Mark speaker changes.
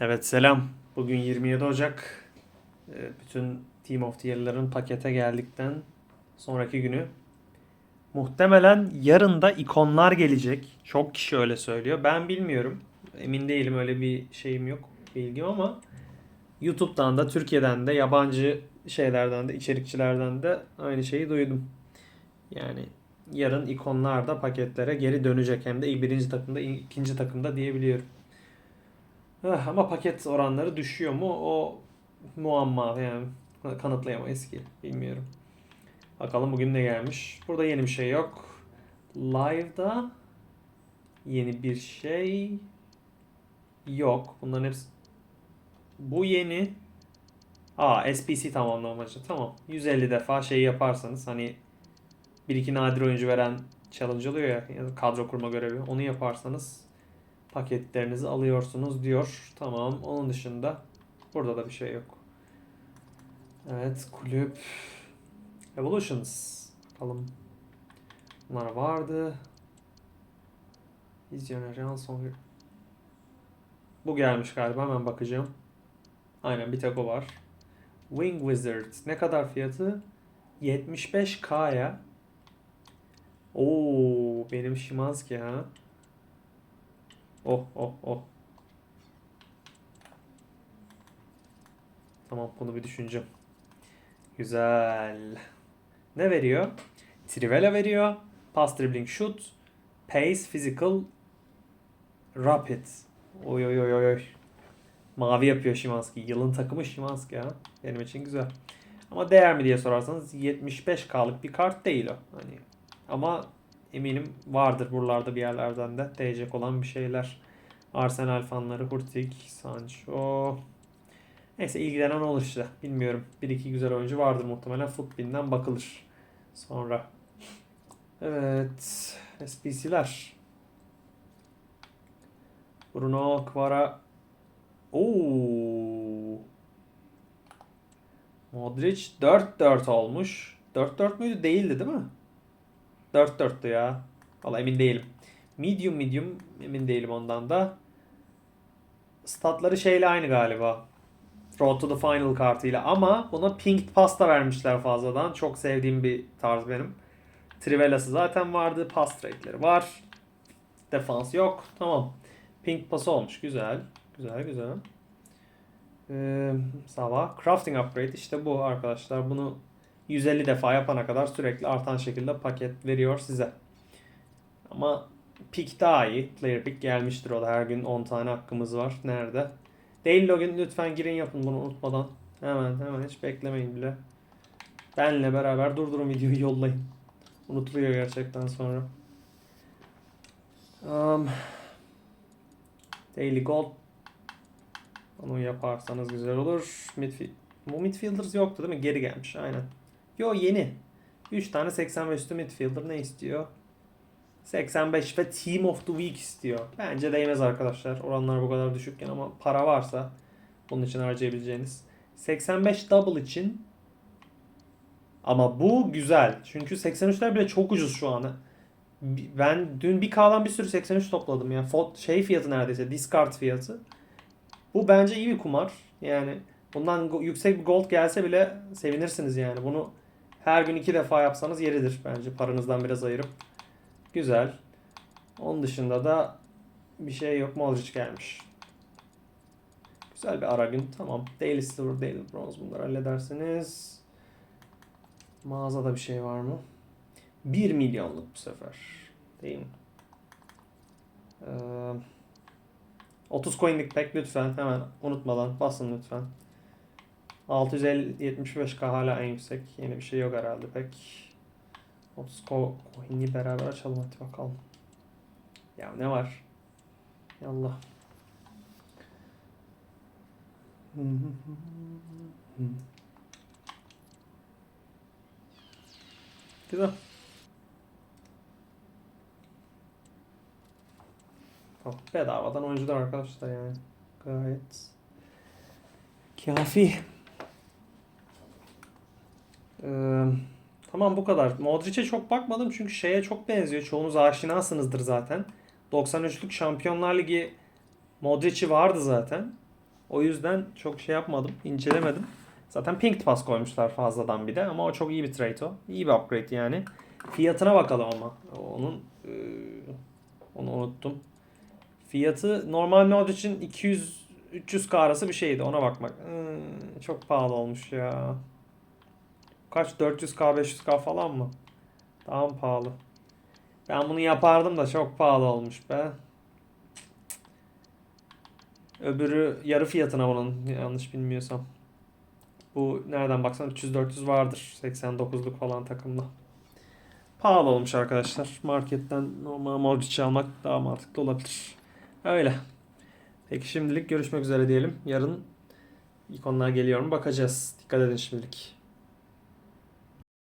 Speaker 1: Evet selam. Bugün 27 Ocak. Ee, Bütün Team of the Year'ların pakete geldikten sonraki günü. Muhtemelen yarın da ikonlar gelecek. Çok kişi öyle söylüyor. Ben bilmiyorum. Emin değilim öyle bir şeyim yok. Bilgim ama YouTube'dan da Türkiye'den de yabancı şeylerden de içerikçilerden de aynı şeyi duydum. Yani yarın ikonlar da paketlere geri dönecek. Hem de birinci takımda ikinci takımda diyebiliyorum. Eh, Ama paket oranları düşüyor mu? O muamma yani kanıtlayamayız ki. Bilmiyorum. Bakalım bugün ne gelmiş. Burada yeni bir şey yok. Live'da yeni bir şey yok. Bunların hepsi bu yeni. Aa SPC tamamlamacı. Tamam. 150 defa şey yaparsanız hani bir iki nadir oyuncu veren challenge oluyor ya, kadro kurma görevi. Onu yaparsanız paketlerinizi alıyorsunuz diyor. Tamam. Onun dışında burada da bir şey yok. Evet kulüp Evolutions. Bakalım. Bunlar vardı. Vizyoner son bir. Bu gelmiş galiba hemen bakacağım. Aynen bir tek o var. Wing Wizard. Ne kadar fiyatı? 75k'ya. Oo benim Şimanski ha. Oh oh oh. Tamam bunu bir düşüneceğim. Güzel. Ne veriyor? Trivela veriyor. Pass dribbling shoot. Pace physical rapid. Oy oy oy oy. Mavi yapıyor Şimanski. Yılın takımı Şimanski ha. Benim için güzel. Ama değer mi diye sorarsanız 75k'lık bir kart değil o. Hani ama eminim vardır buralarda bir yerlerden de değecek olan bir şeyler. Arsenal fanları Hurtig, Sancho. Neyse ilgilenen olur işte. Bilmiyorum. Bir iki güzel oyuncu vardır muhtemelen. Footbin'den bakılır. Sonra. Evet. SPC'ler. Bruno Kvara. Oo. Modric 4-4 olmuş. 4-4 müydü? Değildi değil mi? 4-4'tü ya. Valla emin değilim. Medium medium emin değilim ondan da. Statları şeyle aynı galiba. Road to the Final kartıyla ama buna Pink Pasta vermişler fazladan. Çok sevdiğim bir tarz benim. Trivela'sı zaten vardı. Pass trade'leri var. Defans yok. Tamam. Pink Pass olmuş. Güzel. Güzel güzel. Ee, sabah. Crafting Upgrade işte bu arkadaşlar. Bunu 150 defa yapana kadar sürekli artan şekilde paket veriyor size. Ama pick daha iyi. Player pick gelmiştir o da. Her gün 10 tane hakkımız var. Nerede? Değil login lütfen girin yapın bunu unutmadan. Hemen hemen hiç beklemeyin bile. Benle beraber durdurun videoyu yollayın. Unutuluyor gerçekten sonra. Um, Daily Gold onu yaparsanız güzel olur. Midfield. Bu midfielders yoktu değil mi? Geri gelmiş aynen. Yo yeni. 3 tane 85 üstü midfielder ne istiyor? 85 ve Team of the Week istiyor. Bence değmez arkadaşlar. Oranlar bu kadar düşükken ama para varsa bunun için harcayabileceğiniz. 85 double için ama bu güzel. Çünkü 83'ler bile çok ucuz şu an. Ben dün bir K'dan bir sürü 83 topladım ya. Şey fiyatı neredeyse. Discard fiyatı. Bu bence iyi bir kumar. Yani bundan yüksek bir gold gelse bile sevinirsiniz yani. Bunu her gün iki defa yapsanız yeridir bence paranızdan biraz ayırıp. Güzel. Onun dışında da bir şey yok. Modric gelmiş. Güzel bir ara gün. Tamam. Daily Silver, Daily Bronze bunları halledersiniz. Mağazada bir şey var mı? 1 milyonluk bu sefer. Değil mi? Ee, 30 coinlik pack lütfen. Hemen unutmadan basın lütfen. 675k hala en yüksek. Yeni bir şey yok herhalde pek. 30 co- coin'i beraber açalım hadi bakalım. Ya ne var? Yallah. Güzel. Tamam. Bedavadan oyuncular arkadaşlar yani. Gayet kafi. Ee, tamam bu kadar. Modric'e çok bakmadım çünkü şeye çok benziyor. Çoğunuz aşinasınızdır zaten. 93'lük Şampiyonlar Ligi Modric'i vardı zaten. O yüzden çok şey yapmadım, incelemedim. Zaten Pink Pass koymuşlar fazladan bir de ama o çok iyi bir trade o. İyi bir upgrade yani. Fiyatına bakalım ama. Onun e, onu unuttum. Fiyatı normal mod için 200 300k arası bir şeydi ona bakmak. Hmm, çok pahalı olmuş ya. Kaç 400k 500k falan mı? Daha mı pahalı? Ben bunu yapardım da çok pahalı olmuş be. Öbürü yarı fiyatına bunun yanlış bilmiyorsam. Bu nereden baksan 300-400 vardır. 89'luk falan takımda. Pahalı olmuş arkadaşlar. Marketten normal mortgage almak daha mantıklı olabilir. Öyle. Peki şimdilik görüşmek üzere diyelim. Yarın ikonlar geliyor mu bakacağız. Dikkat edin şimdilik.